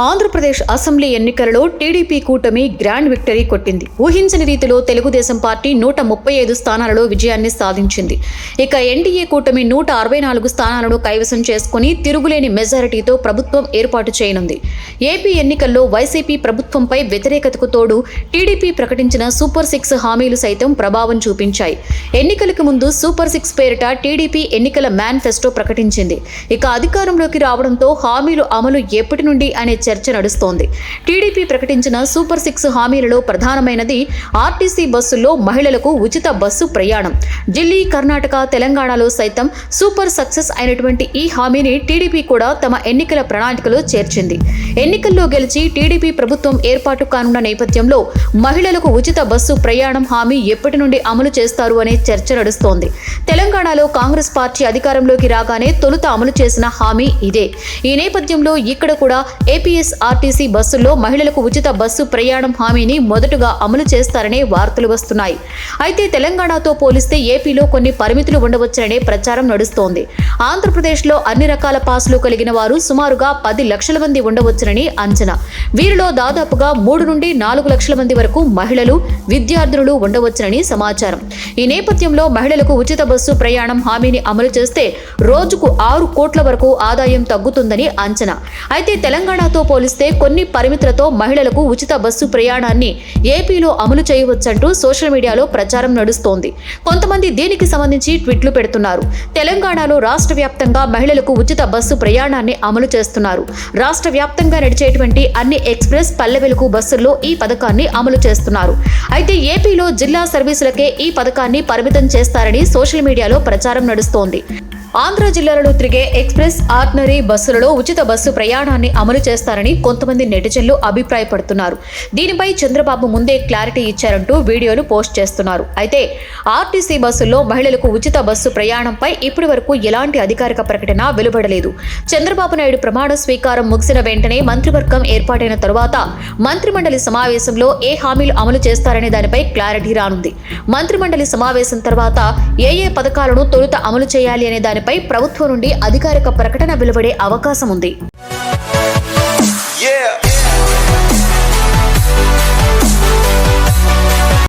Andhra Pradesh assembly ఎన్నికలలో TDP కూటమి grand victory కొట్టింది. ఊహించని రీతిలో తెలుగుదేశం పార్టీ నూట ముప్పై ఐదు స్థానాలలో విజయాన్ని సాధించింది. ఇక ఎన్డీఏ కూటమి నూట అరవై నాలుగు స్థానాలను కైవసం చేసుకుని తిరుగులేని మెజారిటీతో ప్రభుత్వం ఏర్పాటు చేయనుంది. ఏపీ ఎన్నికల్లో వైసీపీ ప్రభుత్వంపై వ్యతిరేకతకు తోడు టీడీపీ ప్రకటించిన సూపర్ సిక్స్ హామీలు సైతం ప్రభావం చూపించాయి. ఎన్నికలకు ముందు సూపర్ సిక్స్ పేరిట టీడీపీ ఎన్నికల మేనిఫెస్టో ప్రకటించింది. ఇక అధికారంలోకి రావడంతో హామీలు అమలు ఎప్పటి నుండి అనే చర్చ నడుస్తోంది. టీడీపీ ప్రకటించిన సూపర్ సిక్స్ హామీలలో ప్రధానమైనది ఆర్టీసీ బస్సుల్లో మహిళలకు ఉచిత బస్సు ప్రయాణం. ఢిల్లీ కర్ణాటక తెలంగాణలో సైతం సూపర్ సక్సెస్ అయినటువంటి ఈ హామీని టీడీపీ కూడా తమ ఎన్నికల ప్రణాళికలో చేర్చింది. ఎన్నికల్లో గెలిచి టీడీపీ ప్రభుత్వం ఏర్పాటు కానున్న నేపథ్యంలో మహిళలకు ఉచిత బస్సు ప్రయాణం హామీ ఎప్పటి నుండి అమలు చేస్తారు అనే చర్చ నడుస్తోంది. తెలంగాణలో కాంగ్రెస్ పార్టీ అధికారంలోకి రాగానే తొలుత అమలు చేసిన హామీ ఇదే. ఈ నేపథ్యంలో ఇక్కడ కూడా ఏపీ ఏపీఎస్ఆర్టీసీ బస్సుల్లో మహిళలకు ఉచిత బస్సు ప్రయాణం హామీని మొదటగా అమలు చేస్తారనే వార్తలు వస్తున్నాయి. అయితే తెలంగాణతో పోలిస్తే ఏపీలో కొన్ని పరిమితులు ఉండవచ్చననే ప్రచారం నడుస్తోంది. ఆంధ్రప్రదేశ్లో అన్ని రకాల పాసులు కలిగిన వారు సుమారుగా పది లక్షల మంది ఉండవచ్చునని అంచనా. వీరిలో దాదాపుగా మూడు నుండి నాలుగు లక్షల మంది వరకు మహిళలు విద్యార్థులు ఉండవచ్చునని సమాచారం. ఈ నేపథ్యంలో మహిళలకు ఉచిత బస్సు ప్రయాణం హామీని అమలు చేస్తే రోజుకు ఆరు కోట్ల వరకు ఆదాయం తగ్గుతుందని అంచనా. అయితే తెలంగాణతో పోలిస్తే కొన్ని పరిమితులతో మహిళలకు ఉచిత బస్సు ప్రయాణాన్ని ఏపీలో అమలు చేయవచ్చంటూ సోషల్ మీడియాలో ప్రచారం నడుస్తోంది. కొంతమంది దీనికి సంబంధించి ట్వీట్లు పెడుతున్నారు. తెలంగాణలో రాష్ట్ర వ్యాప్తంగా మహిళలకు ఉచిత బస్సు ప్రయాణాన్ని అమలు చేస్తున్నారు. రాష్ట్ర వ్యాప్తంగా నడిచేటువంటి అన్ని ఎక్స్ప్రెస్ పల్లెవెలుగు బస్సుల్లో ఈ పథకాన్ని అమలు చేస్తున్నారు. అయితే ఏపీలో జిల్లా సర్వీసులకే ఈ పథకాన్ని పరిమితం చేస్తారని సోషల్ మీడియాలో ప్రచారం నడుస్తోంది. ఆంధ్ర జిల్లాలలో తిరిగే ఎక్స్ప్రెస్ ఆర్డినరీ బస్సులలో ఉచిత బస్సు ప్రయాణాన్ని అమలు చేస్తారు చేస్తారని కొంతమంది నెటిజన్లు అభిప్రాయపడుతున్నారు. దీనిపై చంద్రబాబు ముందే క్లారిటీ ఇచ్చారంటూ వీడియోలు పోస్ట్ చేస్తున్నారు. అయితే ఆర్టీసీ బస్సుల్లో మహిళలకు ఉచిత బస్సు ప్రయాణంపై ఇప్పటి వరకు ఎలాంటి అధికారిక ప్రకటన వెలువడలేదు. చంద్రబాబు నాయుడు ప్రమాణ స్వీకారం ముగిసిన వెంటనే మంత్రివర్గం ఏర్పాటైన తరువాత మంత్రిమండలి సమావేశంలో ఏ హామీలు అమలు చేస్తారనే దానిపై క్లారిటీ రానుంది. మంత్రిమండలి సమావేశం తర్వాత ఏ ఏ పథకాలను తొలుత అమలు చేయాలి అనే దానిపై ప్రభుత్వం నుండి అధికారిక ప్రకటన వెలువడే అవకాశం ఉంది.